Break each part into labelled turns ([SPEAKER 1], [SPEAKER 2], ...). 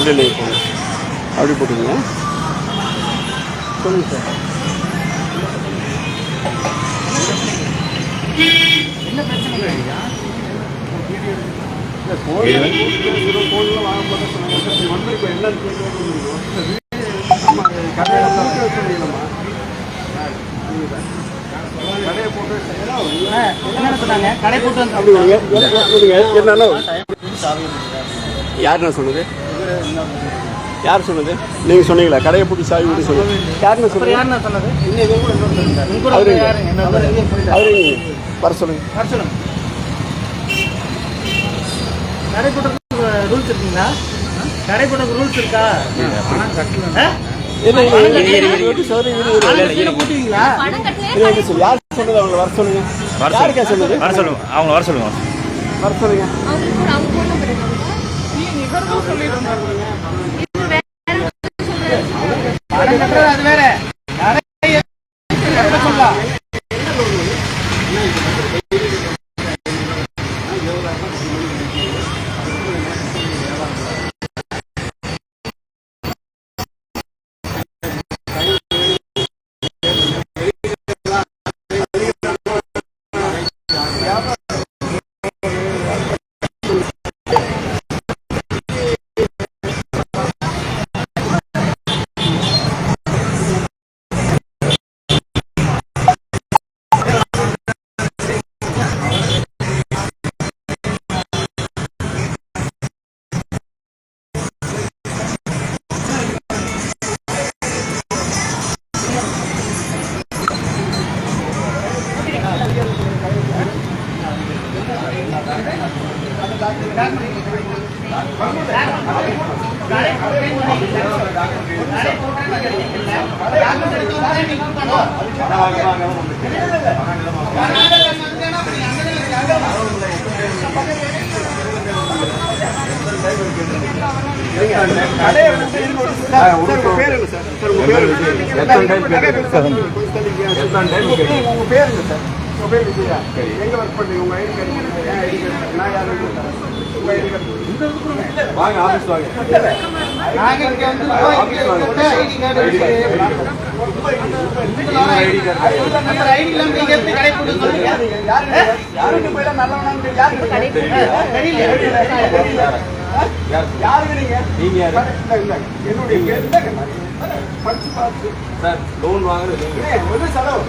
[SPEAKER 1] அப்படியே நீங்கள் போங்க அப்படி போட்டுங்க சொல்லுங்கள் சார். என்னன்னா யாருண்ணா சொன்னது? யார் சொன்னது? நீங்கள் சொன்னீங்களா? கடையை போட்டு சாவி விட்டு சொன்னது?
[SPEAKER 2] யாருன்னா சொன்னது
[SPEAKER 1] அவரு அவரு? வர சொல்லுங்க.
[SPEAKER 2] வர சொல்லுங்க. கடை போட்டதுக்கு ரூல்ஸ் இருக்குங்களா? கடை போட்டதுக்கு ரூல்ஸ் இருக்கா.
[SPEAKER 1] யார் சொன்னது? அவங்களை வர சொல்லுங்க.
[SPEAKER 3] வர சொல்லுங்க. அவங்க வர சொல்லுங்க.
[SPEAKER 1] வர சொல்லுங்க.
[SPEAKER 4] இது
[SPEAKER 1] உங்க பேர் என்ன சார்? உங்க பேர் விஜயா? எங்க உங்க நான் யாரும் உங்க வாங்க ஆபீஸ் வாங்க
[SPEAKER 2] நாங்க இங்க வந்து ஐடி கார்டு ஐடி நீங்க எப்படி
[SPEAKER 1] யாருக்கு நல்லவனான்னு யாருக்கு
[SPEAKER 2] தெரியல
[SPEAKER 1] யாருக்கு நீங்க நீங்க என்னுடைய படிச்சு பார்த்து
[SPEAKER 3] சார் லோன் வாங்குறது
[SPEAKER 1] செலவு.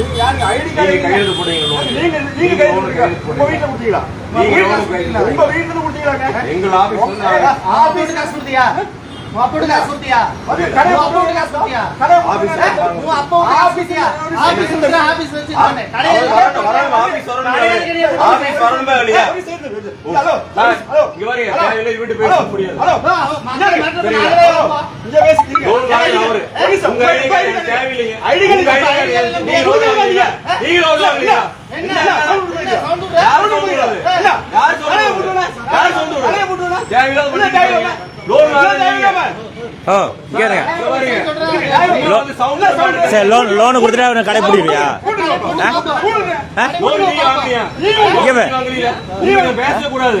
[SPEAKER 1] நீங்க யாருக்கு ஐடி கார்டு
[SPEAKER 3] கையெழுத்து.
[SPEAKER 1] நீங்க நீங்க கையெழுத்து உங்க வீட்டுல கொடுத்தீங்களா உங்க வீட்டுல கொடுத்தீங்களாங்க?
[SPEAKER 3] எங்கள் ஆபீஸ்
[SPEAKER 2] ஆபீஸ் காசு கொடுத்தியா
[SPEAKER 1] ஐடி கார்டு
[SPEAKER 3] நீங்க.
[SPEAKER 2] என்ன
[SPEAKER 3] சவுண்ட்? யார்? யார்? தேவையில்லாத.
[SPEAKER 5] ஓ கேளுங்க சரி லோன் லோன் கொடுத்துட்டு அவனை கடை பிடிக்கிறியா
[SPEAKER 3] பேசக்கூடாது.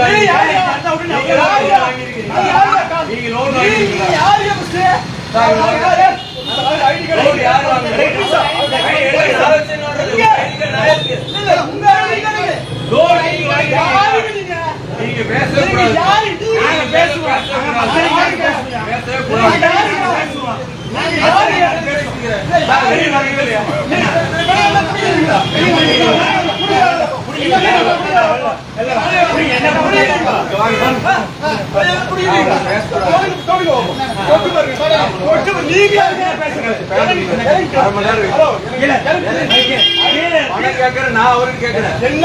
[SPEAKER 3] நீங்க வாங்கிருக்கீங்க. நீங்க பேசக்கூடாது. நாங்க நான் அவருக்கு கேட்கிறேன்
[SPEAKER 1] என்ன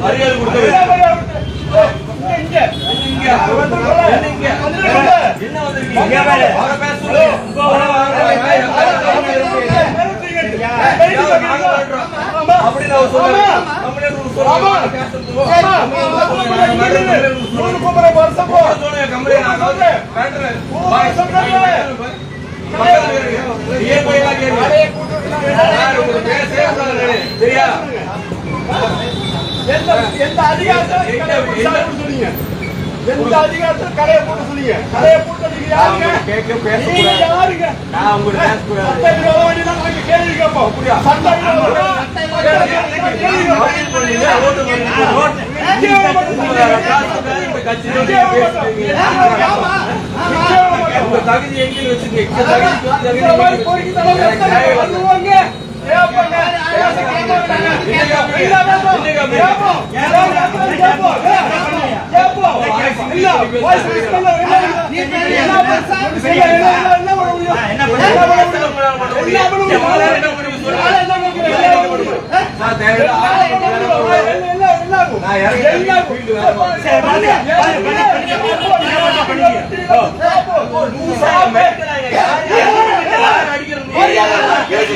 [SPEAKER 1] மரியாதை
[SPEAKER 3] கொடுத்து என்ன வந்திருக்கீங்க அப்படின்னு அவர் சொல்லுங்க ஏன் போய் தெரியா
[SPEAKER 1] எந்த எந்த அதிகாரத்தில் சொன்னீங்க? எந்த அதிகாரத்தில் கடையை
[SPEAKER 3] தகுதி எங்க
[SPEAKER 1] வச்சுக்கீங்க
[SPEAKER 3] என்ன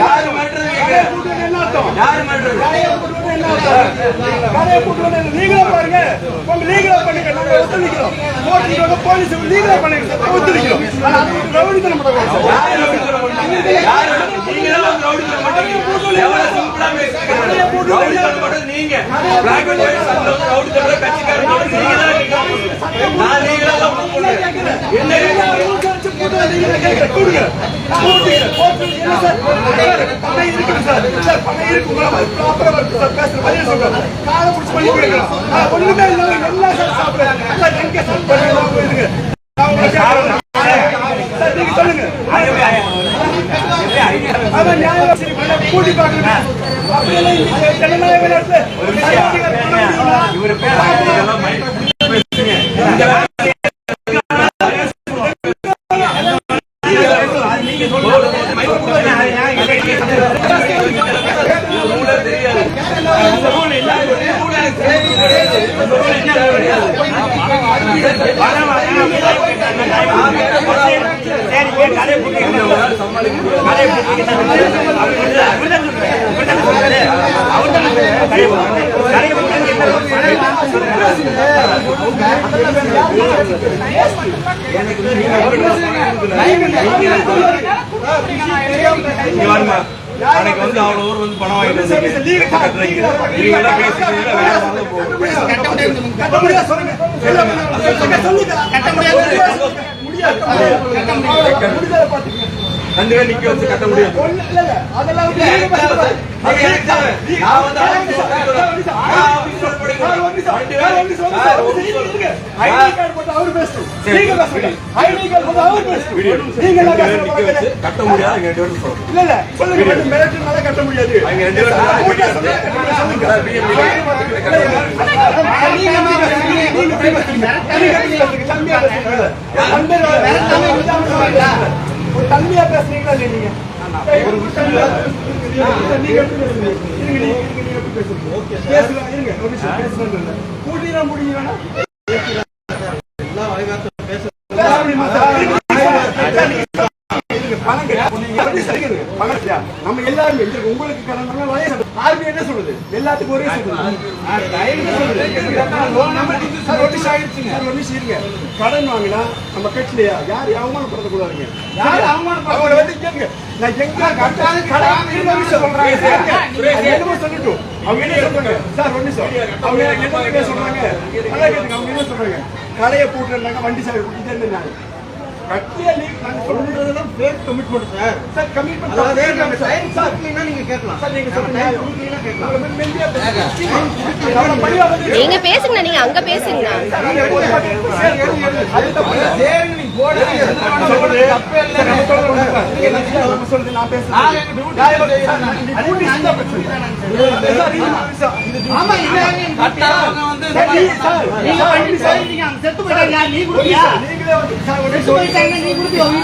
[SPEAKER 1] யாரு
[SPEAKER 3] மாட்டுறது
[SPEAKER 1] யாரு
[SPEAKER 3] மாட்டுறது கதையை கூட்டு
[SPEAKER 1] லீகலா பாருங்க. உங்க லீகலா பண்ணுங்க நாங்க ஒத்துழைக்கிறோம். ஓட்டு போலீஸ்
[SPEAKER 3] லீகலா நீங்க.
[SPEAKER 1] பணம் இருக்குது சார் சார் பணம் இருக்கு உங்களை ப்ராப்பரா இருக்கு சார் பேசுற பதில் சொல்றாங்க காலை புடிச்சு பண்ணி கொடுக்கலாம் ஒண்ணுமே இல்லாம எல்லாம் சார் சாப்பிடுறாங்க சார் எங்க சார் பண்ணுங்க போயிருங்க நீங்க சொல்லுங்க அதான் நியாயம் கூட்டி பாக்கணும் அப்படியெல்லாம் இன்னைக்கு ஜனநாயக விளையாட்டு
[SPEAKER 3] இவரு பேர் அன்னைக்கு வந்து அவ்வளவு ஊர் வந்து பணம் வாங்கிட்டு வந்தீங்க. நீங்க எல்லாம்
[SPEAKER 1] கட்ட
[SPEAKER 3] ரெண்டு நிக்க வச்சு கட்ட முடியாது
[SPEAKER 1] அதெல்லாம் சார். ஐடி கார்டு போட்டு அவரு நீங்க பேசுங்க. ஐடி கார்டு போட்டு அவரு. நீங்க எல்லாம் பேசுறது
[SPEAKER 3] கட்ட முடியாது இங்க ரெண்டு பேரும்.
[SPEAKER 1] இல்ல இல்ல. சொல்லுங்க மிரட்டுனால கட்ட முடியாது.
[SPEAKER 3] அவங்க ரெண்டு பேரும் சொல்லுங்க. சார், பிஎம்
[SPEAKER 1] நீங்க? நீங்க பேசுறீங்களா? ஒரு நீங்க பேசலாம், இருங்க, ஒரு நிமிஷம் பேசலாம் பேச பணம் நம்ம எல்லாருமே உங்களுக்கு கடன் பண்ணா என்ன சொல்லுது எல்லாத்துக்கும் ஒரே சொல்லுது ஒரு கடன் வாங்கினா நம்ம கட்சியிலையா யார் அவமானப்படுத்தக்கூடாதுங்க. யார் அவமானப்படுத்த வந்து கேளுங்க. நான் எங்க நிமிஷம் சொல்றாங்க. சார். சொல்லட்டும். அவங்க என்ன சொல்றாங்க? சார் ஒரு நிமிஷம். அவங்க என்ன சொல்றாங்க? நல்லா கேட்டுங்க. அவங்க என்ன சொல்றாங்க? கடையை போட்டுறாங்க வண்டி சாவி கொடுத்துட்டே இருந்தாங்க கட்டியா நாங்க fake commitment sir sir commitment அதாவது நம்ம சைன் சார்ட்லீனா நீங்க கேட்கலாம் சார் நீங்க சொல்லுங்க கொடுத்தீங்கன்னா கேட்கலாம்
[SPEAKER 4] நீங்க பேசுங்க நீங்க அங்க பேசுங்க
[SPEAKER 1] நம்ம சொல்றது விஷயம் என்ன
[SPEAKER 6] எப்ப கட்டுறீங்கன்னு கேட்டேன் லோனை மெச்சூர்ட்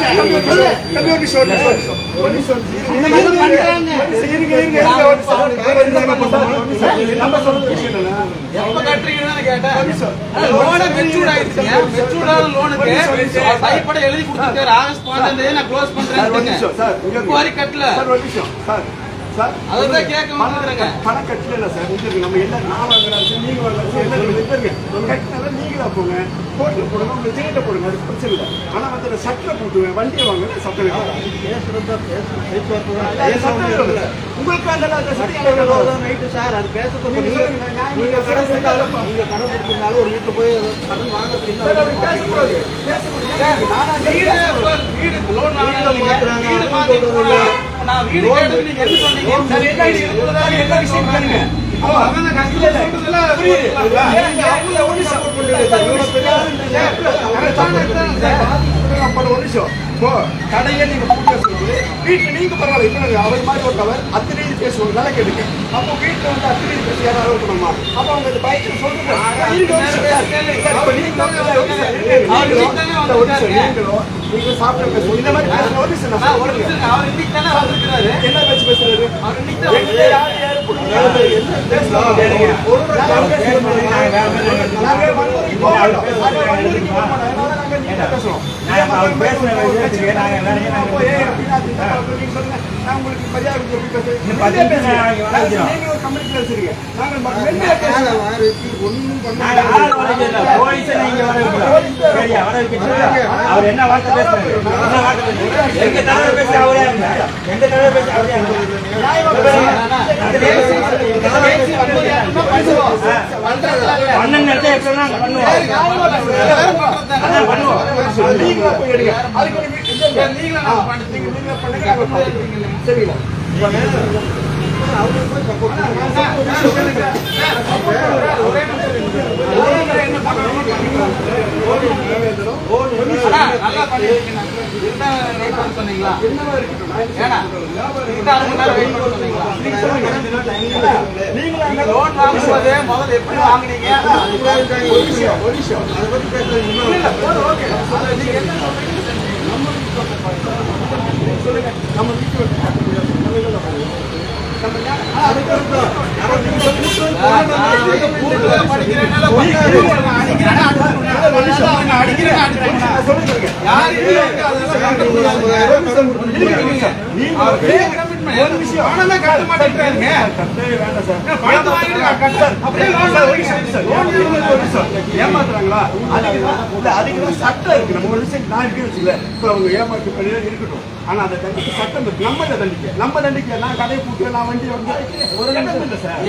[SPEAKER 6] எழுதி கொடுத்துருக்காரு ஆகஸ்ட் பதினஞ்சாம் தேதி நான் க்ளோஸ் பண்றேன் வரைக்கும் கட்டல.
[SPEAKER 1] சார் சார் சார்
[SPEAKER 6] அதுதான் கேட்க வந்துருங்க
[SPEAKER 1] பணம் கட்டல சார் இருக்கு. நம்ம எல்லாம் நான் வாங்குறாரு நீங்க வாங்குறாரு எல்லாம் இங்க இருக்கு. கட்டினால நீங்களா போங்க. கோர்ட்ல போடுங்க உங்க ஜெயில போடுங்க. அது பிரச்சனை இல்லை. ஆனா வந்து நான் சட்டில் போட்டுவேன் வண்டியை வாங்க சட்டம் இல்லை. இல்லை. உங்களுக்கு அந்த இல்லை.
[SPEAKER 2] Right sir. அது பேசுறது
[SPEAKER 1] நீங்க சொல்லுங்க, நான்
[SPEAKER 2] நீங்க
[SPEAKER 1] நீங்க
[SPEAKER 2] கடன் கொடுத்தாலும் நீங்க கடன் கொடுத்தீங்கனாலும் ஒரு வீட்டுல போய் கடன்
[SPEAKER 1] சார், அப்படி பேசக்கூடாது.
[SPEAKER 6] வீடு லோன் நான் வீடு கேட்டது நீங்க என்ன சொன்னீங்க
[SPEAKER 1] சார், என்ன விஷயம் கடையை நீங்க வச்சிருக்கீங்க. வீட்டுல நீங்க பரவாயில்ல. இப்ப நாங்க அவர் மாதிரி ஒருத்தவர் அத்தனை இது பேசுவாங்க. நல்லா கேளுங்க. அப்போ வீட்டுல வந்து அத்தனை பேசி யாரும் allow பண்ணுமா? அப்ப அவங்க இந்த பைக்ல சொல்றது. இருங்க ஒரு நிமிஷம் சார். சார், இப்ப நீங்க வந்து ஒரு நிமிஷம் இருங்க. நீங்களும் இந்த ஒரு நிமிஷம் நீங்களும் நீங்க சாப்பிட்ட. இந்த மாதிரி என்ன பேச்சு பேசுறாரு பேசுறோம். நான் உங்களுக்கு மரியாதை பேசுறேன்? நீங்க ஒரு
[SPEAKER 2] பண்ண.
[SPEAKER 5] அவர் என்ன வார்த்தை பேசுறாரு? எங்க தலைவர் பேச அவரே. எங்க தலைவர் பேச அவரே நாங்க பண்ணுவோம்.
[SPEAKER 1] அதுக்கு
[SPEAKER 6] நீங்க
[SPEAKER 1] சரிங்களா?
[SPEAKER 6] சொன்னீங்களா ஏன்னா
[SPEAKER 1] நீங்க
[SPEAKER 6] லோன் வாங்கும்போது முதல்ல எப்படி வாங்குனீங்க
[SPEAKER 1] ஒரு விஷயம், ஒரு விஷயம். அதை பத்தி ஓகே. நீங்க என்ன சொல்றீங்க? நம்ம வீட்டு நீங்க
[SPEAKER 6] அடிக்கிறேன்
[SPEAKER 1] ஒரு விஷயம்.
[SPEAKER 6] பணமே கட்ட மாட்டேங்கிறாருங்க.
[SPEAKER 1] கட்டவே வேண்டாம் சார்.
[SPEAKER 6] பணத்தை வாங்கிட்டு கட்ட- அப்படியே loan
[SPEAKER 1] சார், ஒரு நிமிஷம், சார். loan எடுக்கிறது ஒரு நிமிஷம். ஏமாத்துறாங்களா? அதுக்குதான் இல்ல, அதுக்குதான் சட்டம் இருக்கு. நம்ம ஒரு விஷயம் நான் இருக்கேன்னு வச்சுக்கல. இப்ப அவங்க ஏமாத்து பண்ணியா இருக்கட்டும். ஆனா அதை தண்டிக்க சட்டம் இருக்கு. நம்ம இதை தண்டிக்க. நம்ம தண்டிக்க. நான் கடையை பூட்டுவேன், நான் வண்டி வந்து ஒரு இல்லை சார்.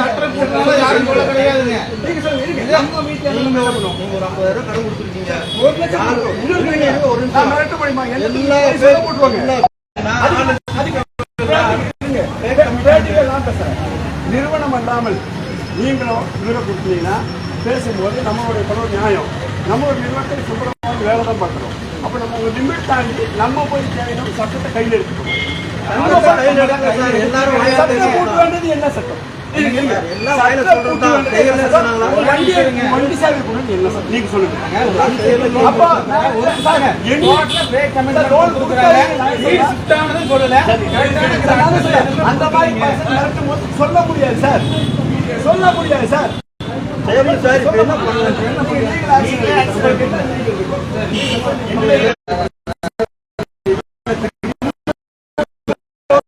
[SPEAKER 6] சட்டம் போட்டாலும் யாரும் சொல்ல கிடையாதுங்க
[SPEAKER 1] நீங்க சொல்லுங்க, இருங்க. நம்ம வீட்டுல நீங்க என்ன பண்ணுவோம்?
[SPEAKER 7] நீங்க ஒரு ஐம்பதாயிரம் ரூபாய் கடன் கொடுத்துருக்கீங்க
[SPEAKER 1] ஒரு லட்சம்
[SPEAKER 7] நிமிஷம். எல்லா
[SPEAKER 1] போட்டுருவாங்க. நீங்களும் விருத கொடுத்தீங்கன்னா பேசும்போது நம்மளுடைய பணம் நியாயம் நம்ம ஒரு நிறுவனத்தில் சுப்பிரமணியம் வேலை தான் பார்க்குறோம் அப்போ நம்ம ஒரு லிமிட் தாண்டி நம்ம போய் தேவையான சட்டத்தை கையில் வேண்டியது என்ன சட்டம்? நீங்க சொல்லுங்க அந்த மாதிரி சொல்ல முடியாது சார் சொல்ல முடியாது சார்.
[SPEAKER 7] சரி சார். இப்ப என்ன பண்ணலாம்